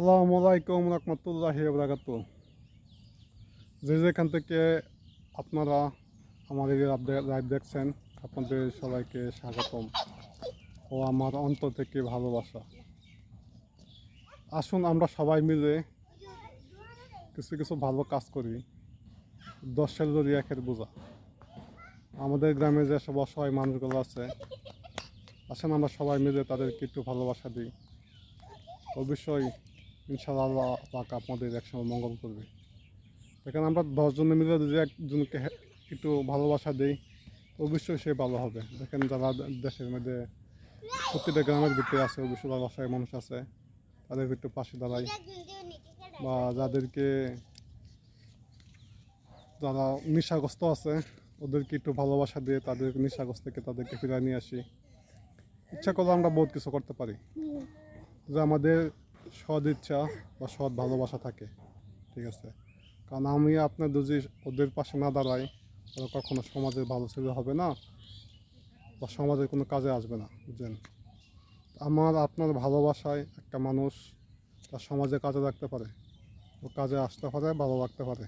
আসসালামু আলাইকুম রহমতুল্লাহ বরাকাত যে যেখান থেকে আপনারা আমার আমাদের লাইভ দেখছেন, আপনাদের সবাইকে স্বাগতম ও আমার অন্তর থেকে ভালোবাসা। আসুন আমরা সবাই মিলে কিছু কিছু ভালো কাজ করি। দশের লরি একের বোঝা। আমাদের গ্রামে যে সব অসহায় মানুষগুলো আছে, আসেন আমরা সবাই মিলে তাদেরকে একটু ভালোবাসা দিই। অবশ্যই ইনশাআল্লাহ পাক আপনাদের একসময় মঙ্গল করবে। এখানে আমরা দশজনে মিলে যদি একজনকে একটু ভালোবাসা দিই, অবশ্যই সে ভালো হবে। দেখেন যারা দেশের মধ্যে প্রতিটা গ্রামের ভিতরে আছে, অবশ্যই অসহায় মানুষ আছে, তাদের একটু পাশে দাঁড়াই। বা যাদেরকে যারা নেশাগ্রস্ত আছে, ওদেরকে একটু ভালোবাসা দিয়ে তাদের নেশাগ্রস্ত তাদেরকে ফিরিয়ে নিয়ে আসি। ইচ্ছা করলে আমরা বহুত কিছু করতে পারি। যে আমাদের সৎ ইচ্ছা বা সৎ ভালোবাসা থাকে, ঠিক আছে? কারণ আমি আপনার যদি ওদের পাশে না দাঁড়াই তাহলে কখনো সমাজের ভালো ছেলে হবে না বা সমাজের কোনো কাজে আসবে না বুঝলেন আমার, আপনার ভালোবাসায় একটা মানুষ তার সমাজে কাজে রাখতে পারে, ও কাজে আসতে পারে, ভালো রাখতে পারে।